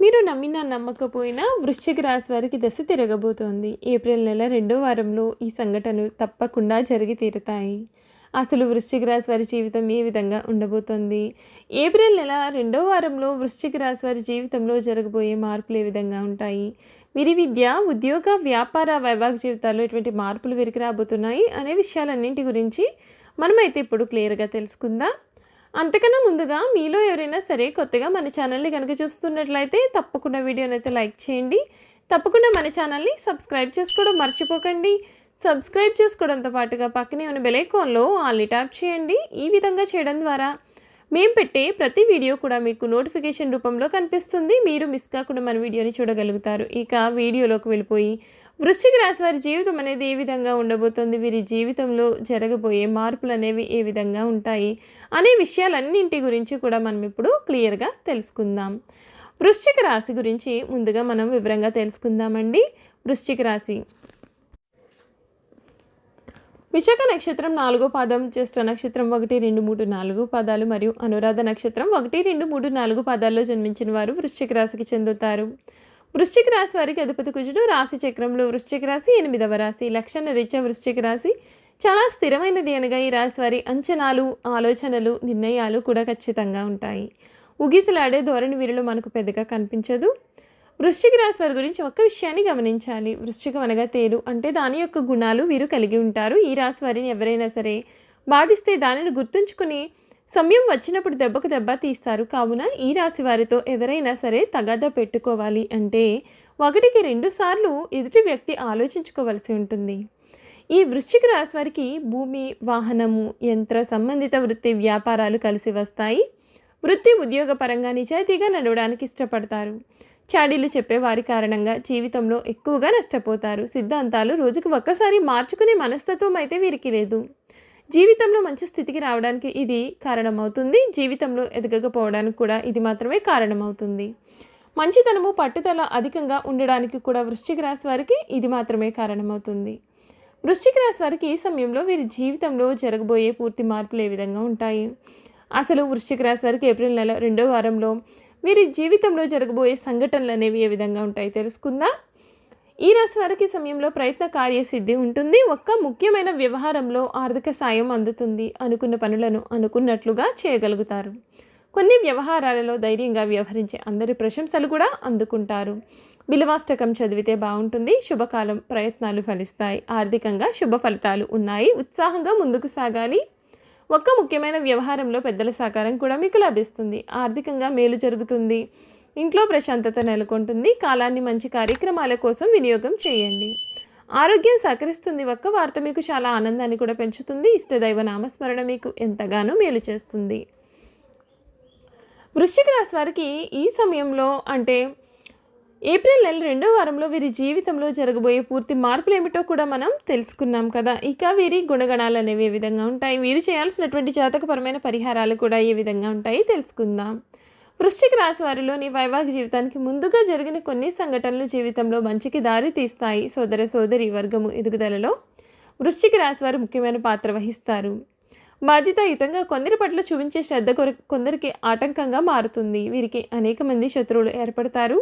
మీరు నమ్మినా నమ్మకపోయినా వృశ్చిక రాశి వారికి దశ తిరగబోతోంది. ఏప్రిల్ నెల రెండో వారంలో ఈ సంఘటనలు తప్పకుండా జరిగి తీరుతాయి. అసలు వృశ్చిక రాశి వారి జీవితం ఏ విధంగా ఉండబోతోంది? ఏప్రిల్ నెల రెండో వారంలో వృశ్చిక రాశి వారి జీవితంలో జరగబోయే మార్పులు ఏ విధంగా ఉంటాయి? వీరి విద్య ఉద్యోగ వ్యాపార వైభాగ జీవితాల్లో ఎటువంటి మార్పులు వీరికి రాబోతున్నాయి? అనే విషయాలన్నింటి గురించి మనమైతే ఇప్పుడు క్లియర్గా తెలుసుకుందాం. అంతకన్నా ముందుగా మీలో ఎవరైనా సరే కొత్తగా మన ఛానల్ని కనుక చూస్తున్నట్లయితే తప్పకుండా వీడియోని అయితే లైక్ చేయండి. తప్పకుండా మన ఛానల్ని సబ్స్క్రైబ్ చేసుకోవడం మర్చిపోకండి. సబ్స్క్రైబ్ చేసుకోవడంతో పాటుగా పక్కనే ఉన్న బెలైకాన్లో ఆల్ని ట్యాప్ చేయండి. ఈ విధంగా చేయడం ద్వారా మేము పెట్టే ప్రతి వీడియో కూడా మీకు నోటిఫికేషన్ రూపంలో కనిపిస్తుంది. మీరు మిస్ కాకుండా మన వీడియోని చూడగలుగుతారు. ఇక వీడియోలోకి వెళ్ళిపోయి వృశ్చిక రాశి వారి జీవితం అనేది ఏ విధంగా ఉండబోతుంది? వీరి జీవితంలో జరగబోయే మార్పులు అనేవి ఏ విధంగా ఉంటాయి? అనే విషయాలన్నింటి గురించి కూడా మనం ఇప్పుడు క్లియర్గా తెలుసుకుందాం. వృశ్చిక రాశి గురించి ముందుగా మనం వివరంగా తెలుసుకుందామండి. వృశ్చిక రాశి విశాఖ నక్షత్రం నాలుగో పాదం జ్యేష్ఠ నక్షత్రం ఒకటి రెండు మూడు నాలుగు పాదాలు మరియు అనురాధ నక్షత్రం ఒకటి రెండు మూడు నాలుగు పాదాల్లో జన్మించిన వారు వృశ్చిక రాశికి చెందుతారు. వృశ్చిక రాశి వారికి అధిపతి కుజుడు రాశి చక్రంలో వృశ్చిక రాశి ఎనిమిదవ రాశి. లక్షణ రీత్యా వృశ్చిక రాశి. చాలా స్థిరమైనది అనగా ఈ రాశి వారి అంచనాలు ఆలోచనలు నిర్ణయాలు కూడా ఖచ్చితంగా ఉంటాయి. ఉగిసలాడే ధోరణి వీరిలో మనకు పెద్దగా కనిపించదు. వృశ్చిక రాశి వారి గురించి ఒక్క విషయాన్ని గమనించాలి. వృశ్చికం అనగా తేలు అంటే దాని యొక్క గుణాలు వీరు కలిగి ఉంటారు. ఈ రాశి వారిని ఎవరైనా సరే బాధిస్తే దానిని గుర్తుంచుకుని సమయం వచ్చినప్పుడు దెబ్బకు దెబ్బ తీస్తారు. కావున ఈ రాశి వారితో ఎవరైనా సరే తగాద పెట్టుకోవాలి. అంటే ఒకటికి రెండు సార్లు ఎదుటి వ్యక్తి ఆలోచించుకోవలసి ఉంటుంది. ఈ వృశ్చిక రాశి వారికి భూమి వాహనము యంత్ర సంబంధిత వృత్తి వ్యాపారాలు కలిసి వస్తాయి. వృత్తి ఉద్యోగపరంగా నిజాయితీగా నడవడానికి ఇష్టపడతారు. చాడీలు చెప్పే వారి కారణంగా జీవితంలో ఎక్కువగా నష్టపోతారు. సిద్ధాంతాలు రోజుకు ఒక్కసారి మార్చుకునే మనస్తత్వం అయితే వీరికి లేదు. జీవితంలో మంచి స్థితికి రావడానికి ఇది కారణమవుతుంది. జీవితంలో ఎదగకపోవడానికి కూడా ఇది మాత్రమే కారణమవుతుంది. మంచితనము పట్టుదల అధికంగా ఉండడానికి కూడా వృశ్చిక రాశి వారికి ఇది మాత్రమే కారణమవుతుంది. వృశ్చిక రాశి వారికి ఈ సమయంలో వీరి జీవితంలో జరగబోయే పూర్తి మార్పులు ఏ విధంగా ఉంటాయి? అసలు వృశ్చిక రాశి వారికి ఏప్రిల్ నెల రెండో వారంలో వీరి జీవితంలో జరగబోయే సంఘటనలు అనేవి ఏ విధంగా ఉంటాయి తెలుసుకుందాం? ఈ రాశి వారికి సమయంలో ప్రయత్న కార్యసిద్ధి ఉంటుంది. ఒక్క ముఖ్యమైన వ్యవహారంలో ఆర్థిక సాయం అందుతుంది. అనుకున్న పనులను అనుకున్నట్లుగా చేయగలుగుతారు. కొన్ని వ్యవహారాలలో ధైర్యంగా వ్యవహరించే అందరి ప్రశంసలు కూడా అందుకుంటారు. బిలవాష్టకం చదివితే బాగుంటుంది. శుభకాలం ప్రయత్నాలు ఫలిస్తాయి. ఆర్థికంగా శుభ ఫలితాలు ఉన్నాయి. ఉత్సాహంగా ముందుకు సాగాలి. ఒక్క ముఖ్యమైన వ్యవహారంలో పెద్దల సహకారం కూడా మీకు లభిస్తుంది. ఆర్థికంగా మేలు జరుగుతుంది. ఇంట్లో ప్రశాంతత నెలకొంటుంది. కాలాన్ని మంచి కార్యక్రమాల కోసం వినియోగం చేయండి. ఆరోగ్యం సహకరిస్తుంది. ఒక్క వార్త మీకు చాలా ఆనందాన్ని కూడా పెంచుతుంది. ఇష్టదైవ నామస్మరణ మీకు ఎంతగానో మేలు చేస్తుంది. వృశ్చిక రాశి వారికి ఈ సమయంలో అంటే ఏప్రిల్ నెల రెండో వారంలో వీరి జీవితంలో జరగబోయే పూర్తి మార్పులు ఏమిటో కూడా మనం తెలుసుకున్నాం కదా. ఇక వీరి గుణగణాలు అనేవి ఏ విధంగా ఉంటాయి? వీరు చేయాల్సినటువంటి జాతకపరమైన పరిహారాలు కూడా ఏ విధంగా ఉంటాయి తెలుసుకుందాం. వృశ్చిక రాశి వారిలోని వైవాహిక జీవితానికి ముందుగా జరిగిన కొన్ని సంఘటనలు జీవితంలో మంచికి దారి తీస్తాయి. సోదర సోదరి వర్గము ఎదుగుదలలో వృశ్చిక రాశి వారు ముఖ్యమైన పాత్ర వహిస్తారు. బాధ్యతాయుతంగా కొందరి పట్ల చూపించే శ్రద్ధ కొర కొందరికి ఆటంకంగా మారుతుంది. వీరికి అనేక మంది శత్రువులు ఏర్పడతారు.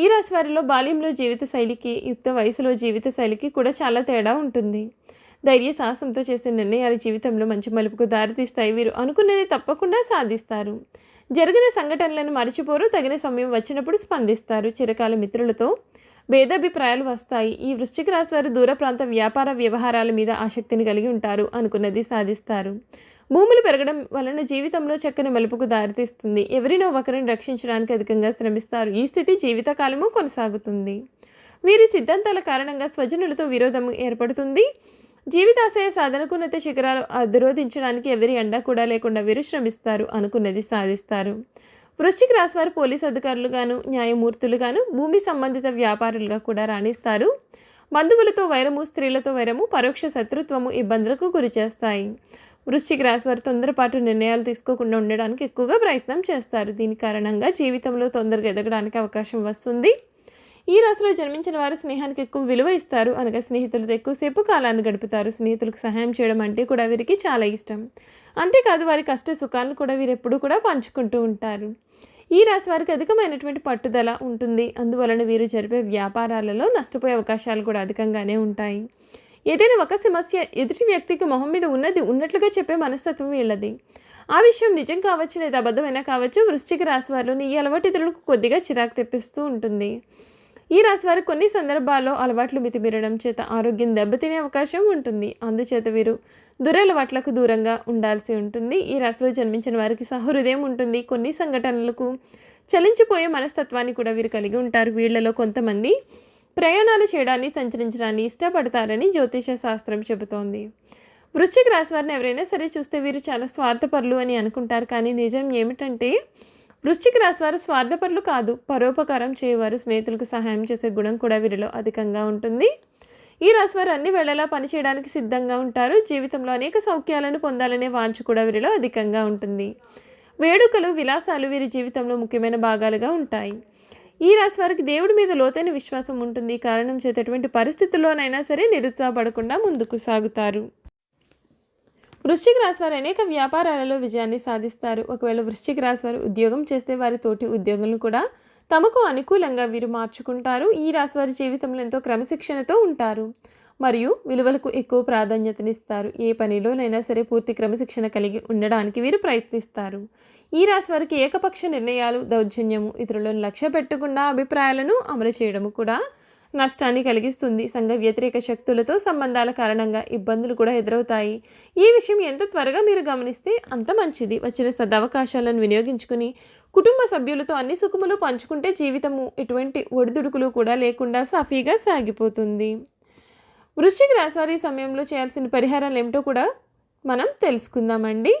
ఈ రాశి వారిలో బాల్యంలో జీవిత శైలికి యుక్త వయసులో జీవిత శైలికి కూడా చాలా తేడా ఉంటుంది. ధైర్య సాహసంతో చేసే నిర్ణయాలు జీవితంలో మంచి మలుపుకు దారితీస్తాయి. వీరు అనుకున్నది తప్పకుండా సాధిస్తారు. జరిగిన సంఘటనలను మరచిపోరు. తగిన సమయం వచ్చినప్పుడు స్పందిస్తారు. చిరకాల మిత్రులతో భేదాభిప్రాయాలు వస్తాయి. ఈ వృశ్చిక రాశి వారు దూర ప్రాంత వ్యాపార వ్యవహారాల మీద ఆసక్తిని కలిగి ఉంటారు. అనుకున్నది సాధిస్తారు. భూములు పెరగడం వలన జీవితంలో చక్కని మలుపుకు దారితీస్తుంది. ఎవరినో ఒకరిని రక్షించడానికి అధికంగా శ్రమిస్తారు. ఈ స్థితి జీవితకాలము కొనసాగుతుంది. వీరి సిద్ధాంతాల కారణంగా స్వజనులతో విరోధం ఏర్పడుతుంది. జీవితాశయ సాధనకున్నత శిఖరాలు అధిరోధించడానికి ఎవరి అండా కూడా లేకుండా వీరు శ్రమిస్తారు అనుకున్నది సాధిస్తారు. వృశ్చిక రాశి వారు పోలీస్ అధికారులుగాను న్యాయమూర్తులుగాను భూమి సంబంధిత వ్యాపారులుగా కూడా రాణిస్తారు. బంధువులతో వైరము స్త్రీలతో వైరము పరోక్ష శత్రుత్వము ఇబ్బందులకు గురిచేస్తాయి. వృశ్చిక రాశి వారు తొందరపాటు నిర్ణయాలు తీసుకోకుండా ఉండడానికి ఎక్కువగా ప్రయత్నం చేస్తారు. దీని కారణంగా జీవితంలో తొందరగా ఎదగడానికి అవకాశం వస్తుంది. ఈ రాశిలో జన్మించిన వారు స్నేహానికి ఎక్కువ విలువ ఇస్తారు. అనగా స్నేహితులతో ఎక్కువసేపు కాలాన్ని గడుపుతారు. స్నేహితులకు సహాయం చేయడం అంటే కూడా వీరికి చాలా ఇష్టం. అంతేకాదు వారి కష్ట సుఖాలను కూడా వీరు ఎప్పుడూ కూడా పంచుకుంటూ ఉంటారు. ఈ రాశి వారికి అధికమైనటువంటి పట్టుదల ఉంటుంది. అందువలన వీరు జరిపే వ్యాపారాలలో నష్టపోయే అవకాశాలు కూడా అధికంగానే ఉంటాయి. ఏదైనా ఒక సమస్య ఎదుటి వ్యక్తికి మొహం మీద ఉన్నది ఉన్నట్లుగా చెప్పే మనస్తత్వం వీళ్ళది. ఆ విషయం నిజం కావచ్చు లేదా అబద్ధమైనా కావచ్చు వృశ్చిక రాశి వారిలోని ఈ అలవాటు ఇతరులకు కొద్దిగా చిరాకు తెప్పిస్తూ ఉంటుంది. ఈ రాశి కొన్ని సందర్భాల్లో అలవాట్లు మితిమీరడం చేత ఆరోగ్యం దెబ్బతినే అవకాశం ఉంటుంది. అందుచేత వీరు దురలవాట్లకు దూరంగా ఉండాల్సి ఉంటుంది. ఈ రాశిలో జన్మించిన వారికి సహృదయం ఉంటుంది. కొన్ని సంఘటనలకు చలించిపోయే మనస్తత్వాన్ని కూడా వీరు కలిగి ఉంటారు. వీళ్ళలో కొంతమంది ప్రయాణాలు చేయడాన్ని సంచరించడాన్ని ఇష్టపడతారని జ్యోతిష శాస్త్రం చెబుతోంది. వృశ్చిక రాశి వారిని ఎవరైనా సరే చూస్తే వీరు చాలా స్వార్థపరులు అని అనుకుంటారు. కానీ నిజం ఏమిటంటే వృశ్చిక రాశి వారు స్వార్థపరులు కాదు. పరోపకారం చేయవారు స్నేహితులకు సహాయం చేసే గుణం కూడా వీరిలో అధికంగా ఉంటుంది. ఈ రాశి వారు అన్ని వేళలా పనిచేయడానికి సిద్ధంగా ఉంటారు. జీవితంలో అనేక సౌఖ్యాలను పొందాలనే వాంఛ కూడా వీరిలో అధికంగా ఉంటుంది. వేడుకలు విలాసాలు వీరి జీవితంలో ముఖ్యమైన భాగాలుగా ఉంటాయి. ఈ రాశి వారికి దేవుడి మీద లోతైన విశ్వాసం ఉంటుంది. కారణం చేత ఎటువంటి పరిస్థితుల్లోనైనా సరే నిరుత్సాహపడకుండా ముందుకు సాగుతారు. వృశ్చిక రాశి వారు అనేక వ్యాపారాలలో విజయాన్ని సాధిస్తారు. ఒకవేళ వృశ్చిక రాశి వారు ఉద్యోగం చేస్తే వారి తోటి ఉద్యోగులను కూడా తమకు అనుకూలంగా వీరు మార్చుకుంటారు. ఈ రాశి వారి జీవితంలో ఎంతో క్రమశిక్షణతో ఉంటారు. మరియు విలువలకు ఎక్కువ ప్రాధాన్యతనిస్తారు. ఏ పనిలోనైనా సరే పూర్తి క్రమశిక్షణ కలిగి ఉండడానికి వీరు ప్రయత్నిస్తారు. ఈ రాశి వారికి ఏకపక్ష నిర్ణయాలు దౌర్జన్యము ఇతరులను లక్ష్య పెట్టకుండా అభిప్రాయాలను అమలు చేయడము కూడా నష్టాన్ని కలిగిస్తుంది. సంఘ వ్యతిరేక శక్తులతో సంబంధాల కారణంగా ఇబ్బందులు కూడా ఎదురవుతాయి. ఈ విషయం ఎంత త్వరగా మీరు గమనిస్తే అంత మంచిది. వచ్చిన సదవకాశాలను వినియోగించుకుని కుటుంబ సభ్యులతో అన్ని సుఖములు పంచుకుంటే జీవితము ఎటువంటి ఒడిదుడుకులు కూడా లేకుండా సాఫీగా సాగిపోతుంది. వృశ్చిక రాశివారి సమయంలో చేయాల్సిన పరిహారాలు ఏమిటో కూడా మనం తెలుసుకుందామండి.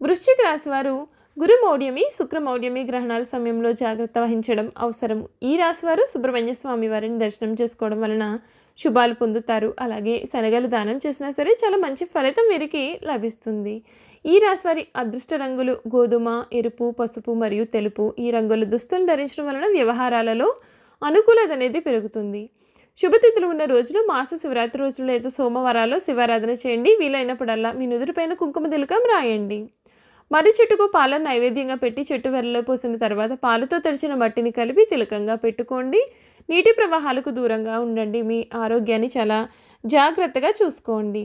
వృశ్చిక రాశి వారు శుక్ర శుక్రమౌఢ్యమి గ్రహణాల సమయంలో జాగ్రత్త వహించడం అవసరం. ఈ రాశివారు సుబ్రహ్మణ్య స్వామి వారిని దర్శనం చేసుకోవడం వలన శుభాలు పొందుతారు. అలాగే శనగలు దానం చేసినా సరే చాలా మంచి ఫలితం వీరికి లభిస్తుంది. ఈ రాశివారి అదృష్ట రంగులు గోధుమ ఎరుపు పసుపు మరియు తెలుపు ఈ రంగుల దుస్తులు ధరించడం వలన వ్యవహారాలలో అనుకూలత అనేది పెరుగుతుంది. శుభతిథులు ఉన్న రోజులు మాస శివరాత్రి రోజులు లేదా సోమవారాల్లో శివారాధన చేయండి. వీలైనప్పుడల్లా మీ నుదురుపైన కుంకుమ తిలకం రాయండి. మర్రి చెట్టుకు పాలను నైవేద్యంగా పెట్టి చెట్టు వెరలో పోసిన తర్వాత పాలతో తెరిచిన మట్టిని కలిపి తిలకంగా పెట్టుకోండి. నీటి ప్రవాహాలకు దూరంగా ఉండండి. మీ ఆరోగ్యాన్ని చాలా జాగ్రత్తగా చూసుకోండి.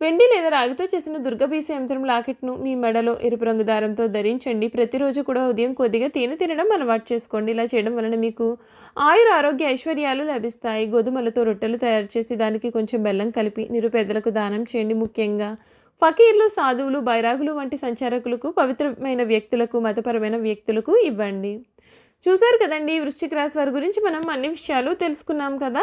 వెండి లేదా రాగితో చేసిన దుర్గబీస యంత్రం లాకెట్ను మీ మెడలో ఎరుపు రంగు దారంతో ధరించండి. ప్రతిరోజు కూడా ఉదయం కొద్దిగా తేనె తినడం అలవాటు చేసుకోండి. ఇలా చేయడం వలన మీకు ఆయుర ఆరోగ్య ఐశ్వర్యాలు లభిస్తాయి. గోధుమలతో రొట్టెలు తయారు చేసి దానికి కొంచెం బెల్లం కలిపి నిరుపేదలకు దానం చేయండి. ముఖ్యంగా ఫకీర్లు సాధువులు బైరాగులు వంటి సంచారకులకు పవిత్రమైన వ్యక్తులకు మతపరమైన వ్యక్తులకు ఇవ్వండి. చూశారు కదండి వృశ్చిక రాశి వారి గురించి మనం అన్ని విషయాలు తెలుసుకున్నాం కదా?